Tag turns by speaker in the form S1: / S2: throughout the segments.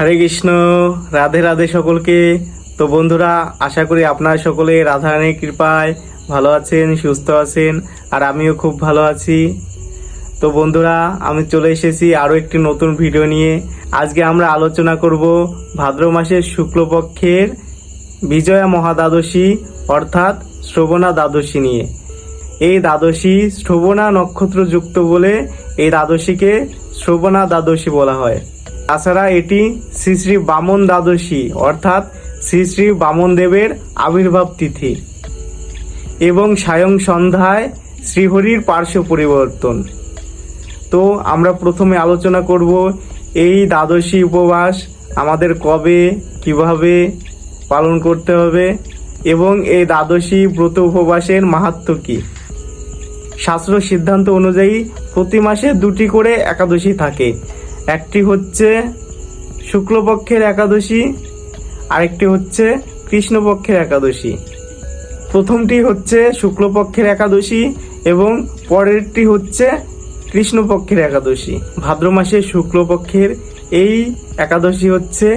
S1: হরে কৃষ্ণ, রাধে রাধে সকলকে। তো বন্ধুরা, আশা করি আপনারা সকলে রাধারানীর কৃপায় ভালো আছেন, সুস্থ আছেন, আর আমিও খুব ভালো আছি। তো বন্ধুরা, আমি চলে এসেছি আরও একটি নতুন ভিডিও নিয়ে। আজকে আমরা আলোচনা করব ভাদ্র মাসের শুক্লপক্ষের বিজয়া মহাদ্বাদশী, অর্থাৎ শ্রবণা দ্বাদশী নিয়ে। এই দ্বাদশী শ্রবণা নক্ষত্রযুক্ত বলে এই দ্বাদশীকে শ্রবণা দ্বাদশী বলা হয়। তাছাড়া এটি শ্রী শ্রী বামন দ্বাদশী, অর্থাৎ শ্রী শ্রী বামন দেবের আবির্ভাব তিথি এবং সায়ং সন্ধ্যায় শ্রীহরির পার্শ্ব পরিবর্তন। তো আমরা প্রথমে আলোচনা করব এই দ্বাদশী উপবাস আমাদের কবে, কীভাবে পালন করতে হবে এবং এই দ্বাদশী ব্রত উপবাসের মাহাত্ম্য কী। শাস্ত্র সিদ্ধান্ত অনুযায়ী প্রতি মাসে দুটি করে একাদশী থাকে। একটি হচ্ছে শুক্লপক্ষের একাদশী, আরেকটি হচ্ছে কৃষ্ণপক্ষের একাদশী। প্রথমটি হচ্ছে শুক্লপক্ষের একাদশী এবং পরেরটি হচ্ছে কৃষ্ণপক্ষের একাদশী। ভাদ্র মাসের শুক্লপক্ষের এই একাদশী হচ্ছে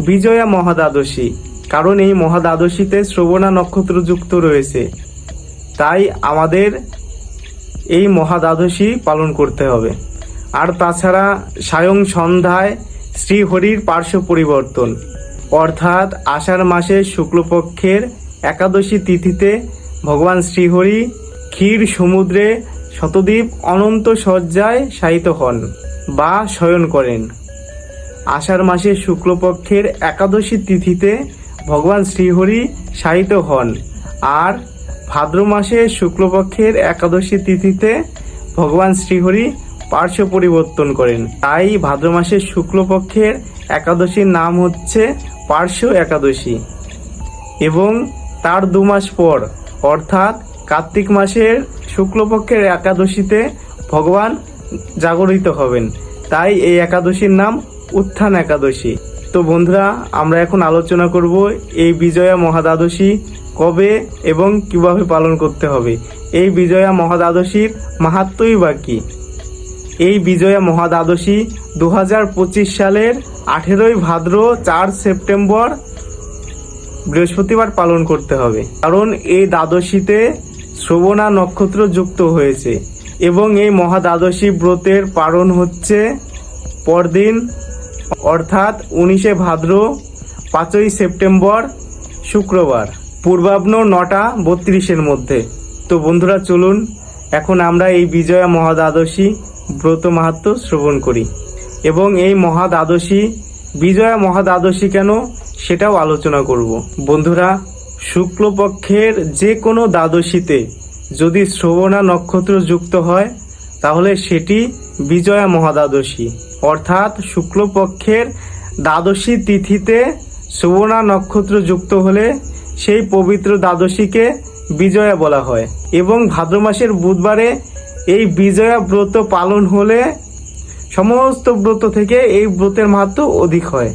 S1: বিজয়া মহাদ্বাদশী। কারণ এই মহাদ্বাদশীতে শ্রবণা নক্ষত্র যুক্ত রয়েছে। তাই আমাদের এই মহাদ্বাদশী পালন করতে হবে। আর তাছাড়া সায়ং সন্ধ্যায় শ্রীহরির পার্শ্ব পরিবর্তন। অর্থাৎ আষাঢ় মাসের শুক্লপক্ষের একাদশী তিথিতে ভগবান শ্রীহরি ক্ষীর সমুদ্রে শতদ্বীপ অনন্ত শয্যায় শায়িত হন বা শয়ন করেন। আষাঢ় মাসের শুক্লপক্ষের একাদশী তিথিতে ভগবান শ্রীহরি শায়িত হন আর ভাদ্র মাসের শুক্লপক্ষের একাদশী তিথিতে ভগবান শ্রীহরি পার্শ্ব পরিবর্তন করেন। তাই ভাদ্র মাসের শুক্লপক্ষের একাদশীর নাম হচ্ছে পার্শ্ব একাদশী। এবং তার দু মাস পর, অর্থাৎ কার্তিক মাসের শুক্লপক্ষের একাদশীতে ভগবান জাগরিত হবেন। তাই এই একাদশীর নাম উত্থান একাদশী। তো বন্ধুরা, আমরা এখন আলোচনা করব এই বিজয়া মহাদ্বাদশী কবে এবং কীভাবে পালন করতে হবে। এই বিজয়া মহাদ্বাদশীর মাহাত্মই বা কী? এই বিজয়া মহাদ্বাদশী দু পঁচিশ সালের আঠেরোই ভাদ্র চার সেপ্টেম্বর বৃহস্পতিবার পালন করতে হবে। কারণ এই দ্বাদশীতে শ্রবণা নক্ষত্র যুক্ত হয়েছে এবং এই মহাদ্বাদশী ব্রতের পালন হচ্ছে পরদিন, অর্থাৎ উনিশে ভাদ্র পাঁচই সেপ্টেম্বর শুক্রবার, পূর্বাহ্ন নটা বত্রিশের মধ্যে। তো বন্ধুরা, চলুন, এখন আমরা এই বিজয়া মহাদ্বাদশী ব্রত মাহাত্ম শ্রবণ করি। এবং এই মহাদ্বাদশী, বিজয়া মহাদ্বাদশী কেন সেটাও আলোচনা করব। বন্ধুরা, শুক্লপক্ষের যে কোনো দ্বাদশীতে যদি শ্রবণা নক্ষত্র যুক্ত হয়, তাহলে সেটি বিজয়া মহাদ্বাদশী। অর্থাৎ শুক্লপক্ষের দ্বাদশী তিথিতে শ্রবণা নক্ষত্র যুক্ত হলে সেই পবিত্র দ্বাদশীকে বিজয়া বলা হয়। এবং ভাদ্র মাসের বুধবারে এই বিজয়া ব্রত পালন হলে সমস্ত ব্রত থেকে এই ব্রতের মাহাত্ম অধিক হয়।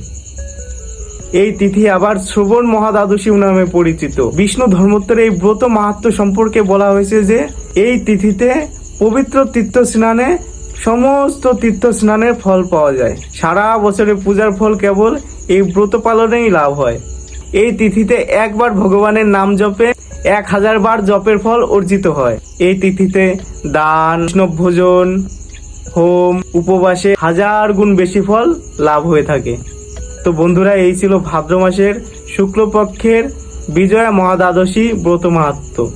S1: এই তিথি আবার শ্রবণ মহাদ্বাদশী নামে পরিচিত। বিষ্ণু ধর্মোত্তরে এই ব্রত মাহাত্ম সম্পর্কে বলা হয়েছে যে, এই তিথিতে পবিত্র তীর্থ স্নানে সমস্ত তীর্থ স্নানের ফল পাওয়া যায়। সারা বছরে পূজার ফল কেবল এই ব্রত পালনেই লাভ হয়। এই তিথিতে একবার ভগবানের নাম জপে এক হাজার বার জপের ফল অর্জিত হয়। এই তিথিতে দান ভোজন, হোম, উপবাসে হাজার গুণ বেশি ফল লাভ হয়ে থাকে। তো বন্ধুরা, এই ছিল ভাদ্র মাসের শুক্লপক্ষের বিজয়া মহাদ্বাদশী ব্রত মাহাত্ম।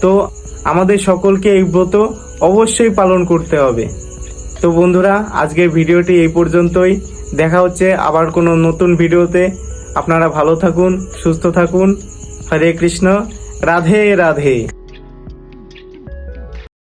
S1: তো আমাদের সকলকে এই ব্রত অবশ্যই পালন করতে হবে। তো বন্ধুরা, আজকের ভিডিওটি এই পর্যন্তই। দেখা হচ্ছে আবার কোনো নতুন ভিডিওতে। আপনারা ভালো থাকুন, সুস্থ থাকুন। হরে কৃষ্ণ রাধে রাধে।